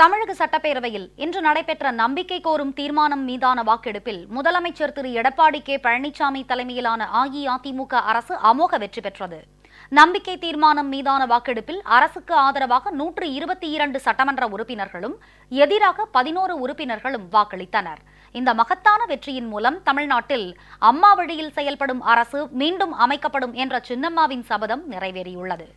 தமிழக சட்டப்பேரவையில் இன்று நடைபெற்ற நம்பிக்கை கோரும் தீர்மானம் மீதான வாக்கெடுப்பில் முதலமைச்சர் திரு எடப்பாடி கே பழனிசாமி தலைமையிலான அஇஅதிமுக அரசு அமோக வெற்றி பெற்றது. நம்பிக்கை தீர்மானம் மீதான வாக்கெடுப்பில் அரசுக்கு ஆதரவாக நூற்று இருபத்தி இரண்டு சட்டமன்ற உறுப்பினர்களும் எதிராக பதினோரு உறுப்பினர்களும் வாக்களித்தனர். இந்த மகத்தான வெற்றியின் மூலம் தமிழ்நாட்டில் அம்மா வழியில் செயல்படும் அரசு மீண்டும் அமைக்கப்படும் என்ற சின்னம்மாவின் சபதம் நிறைவேறியுள்ளது.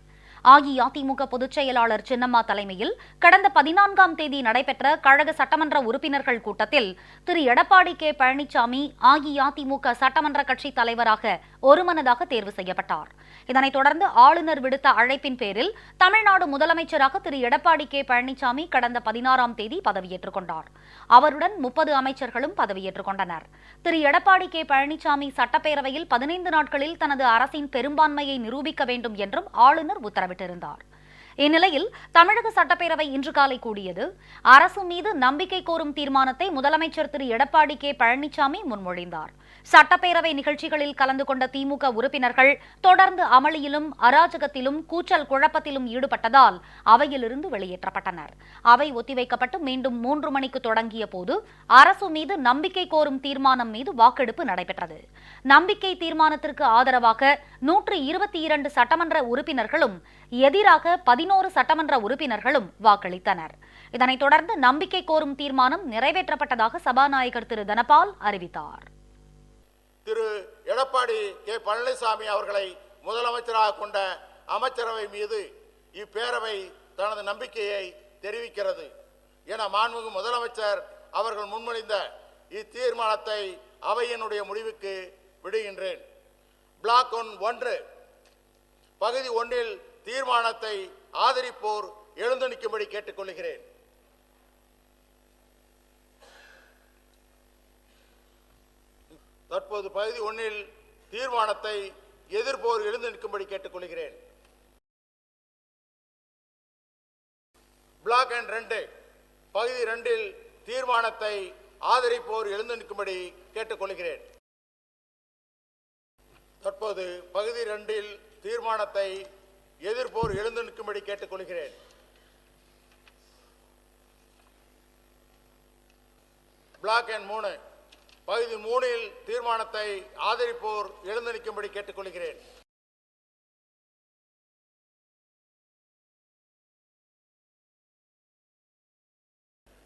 அஇஅதிமுக பொதுச் செயலாளர் சின்னம்மா தலைமையில் கடந்த பதினான்காம் தேதி நடைபெற்ற கழக சட்டமன்ற உறுப்பினர்கள் கூட்டத்தில் திரு எடப்பாடி கே பழனிசாமி அஇஅதிமுக சட்டமன்ற கட்சி தலைவராக ஒருமனதாக தேர்வு செய்யப்பட்டார். இதனைத் தொடர்ந்து ஆளுநர் விடுத்த அழைப்பின் பேரில் தமிழ்நாடு முதலமைச்சராக திரு. எடப்பாடி கே. பழனிசாமி கடந்த பதினாறாம் தேதி பதவியேற்றுக் கொண்டார். அவருடன் முப்பது அமைச்சர்களும் பதவியேற்றுக் கொண்டனர். திரு. எடப்பாடி கே. பழனிசாமி சட்டப்பேரவையில் பதினைந்து நாட்களில் தனது அரசின் பெரும்பான்மையை நிரூபிக்க வேண்டும் என்றும் ஆளுநர் உத்தரவிட்டிருந்தார். இந்நிலையில் தமிழக சட்டப்பேரவை இன்று காலை கூடியது. அரசு மீது நம்பிக்கை கோரும் தீர்மானத்தை முதலமைச்சர் திரு. எடப்பாடி கே. பழனிசாமி முன்மொழிந்தார். சட்டப்பேரவை நிகழ்ச்சிகளில் கலந்து கொண்ட திமுக உறுப்பினர்கள் தொடர்ந்து அமளியிலும் அராஜகத்திலும் கூச்சல் குழப்பத்திலும் ஈடுபட்டதால் அவையிலிருந்து வெளியேற்றப்பட்டனர். அவை ஒத்திவைக்கப்பட்டு மீண்டும் மூன்று மணிக்கு தொடங்கிய போது அரசு மீது நம்பிக்கை கோரும் தீர்மானம் மீது வாக்கெடுப்பு நடைபெற்றது. நம்பிக்கை தீர்மானத்திற்கு ஆதரவாக நூற்று இருபத்தி இரண்டு சட்டமன்ற உறுப்பினர்களும் எதிராக பதினோரு சட்டமன்ற உறுப்பினர்களும் வாக்களித்தனர். இதனைத் தொடர்ந்து நம்பிக்கை கோரும் தீர்மானம் நிறைவேற்றப்பட்டதாக சபாநாயகர் திரு. தனபால் அறிவித்தார். திரு. எடப்பாடி கே. பழனிசாமி அவர்களை முதலமைச்சராக கொண்ட அமைச்சரவை மீது இப்பேரவை தனது நம்பிக்கையை தெரிவிக்கிறது. என மாண்புமிகு முதலமைச்சர் அவர்கள் முன்மொழிந்த இத்தீர்மானத்தை அவையினுடைய முடிவுக்கு விடுகின்றேன். பிளாக் ஒன் ஒன்று பகுதி ஒன்றில் தீர்மானத்தை ஆதரிப்போர் எழுந்து நிற்கும்படி கேட்டுக்கொள்கிறேன் தற்போது பகுதி ஒன்றில் தீர்மானத்தை எதிர்ப்போர் எழுந்து நிற்கும்படி கேட்டுக்கொள்கிறேன் பிளாக் அண்ட் ரெண்டு பகுதி ரெண்டில் தீர்மானத்தை ஆதரிப்போர் எழுந்து நிற்கும்படி கேட்டுக்கொள்கிறேன் தற்போது பகுதி ரெண்டில் தீர்மானத்தை எதிர்ப்போர் எழுந்து நிற்கும்படி கேட்டுக்கொள்கிறேன். பிளாக் அண்ட் மூணு. பகுதி மூணில் தீர்மானத்தை ஆதரிப்போர் எழுந்து நிற்கும்படி கேட்டுக்கொள்கிறேன்.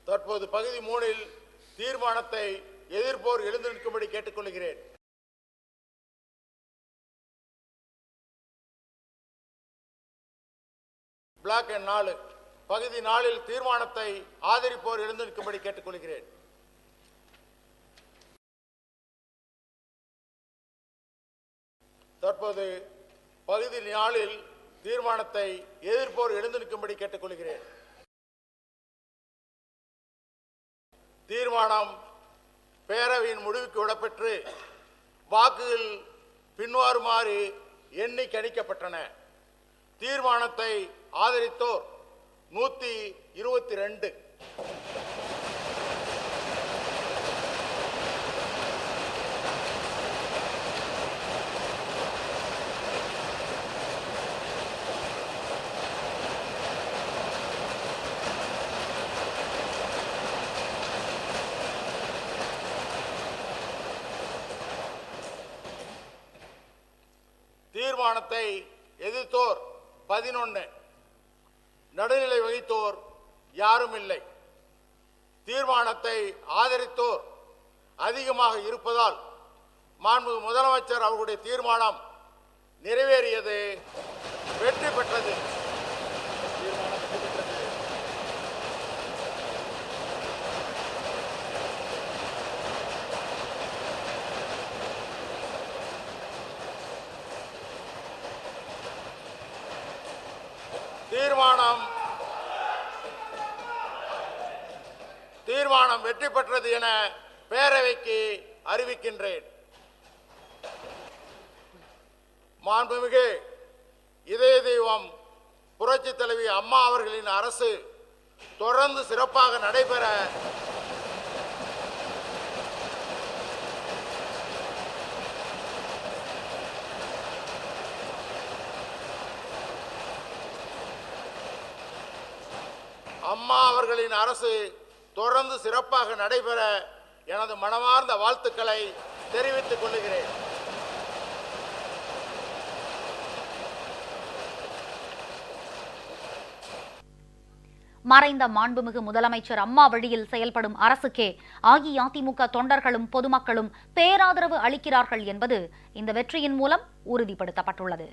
தற்போது பகுதி மூணில் தீர்மானத்தை எதிர்ப்போர் எழுந்து நிற்கும்படி கேட்டுக்கொள்கிறேன். பிளாக் எண் நாலு. பகுதி நாளில் தீர்மானத்தை ஆதரிப்போர் எழுந்து நிற்கும்படி கேட்டுக்கொள்கிறேன். தற்போது பகுதி நாளில் தீர்மானத்தை எதிர்ப்போர் எழுந்து நிற்கும்படி கேட்டுக்கொள்கிறேன். தீர்மானம் பேரவையின் முடிவுக்கு விடப்பெற்று வாக்குகள் பின்வருமாறு எண்ணி கணிக்கப்பட்டன. தீர்மானத்தை ஆதரித்தோர் நூத்தி இருபத்தி ரெண்டு தீர்மானத்தை எதிர்த்தோர் பதினொன்று நடுநிலை வகித்தோர் யாரும் இல்லை. தீர்மானத்தை ஆதரித்தோர் அதிகமாக இருப்பதால் மாண்பு முதலமைச்சர் அவர்களுடைய தீர்மானம் நிறைவேறியது வெற்றி பெற்றது. தீர்மானம். தீர்மானம் வெற்றி பெற்றது என பேரவைக்கு அறிவிக்கின்றேன். மாண்புமிகு இதய தெய்வம் புரட்சி தலைவி அம்மா அவர்களின் அரசு தொடர்ந்து சிறப்பாக நடைபெற அம்மா அவர்களின் அரசு தொடர்ந்து சிறப்பாக நடைபெற எனது மனமார்ந்த வாழ்த்துக்களை தெரிவித்துக் கொள்கிறேன். மறைந்த மாண்புமிகு முதலமைச்சர் அம்மா வழியில் செயல்படும் அரசுக்கே அஇஅதிமுக தொண்டர்களும் பொதுமக்களும் பேராதரவு அளிக்கிறார்கள் என்பது இந்த வெற்றியின் மூலம் உறுதிப்படுத்தப்பட்டுள்ளது.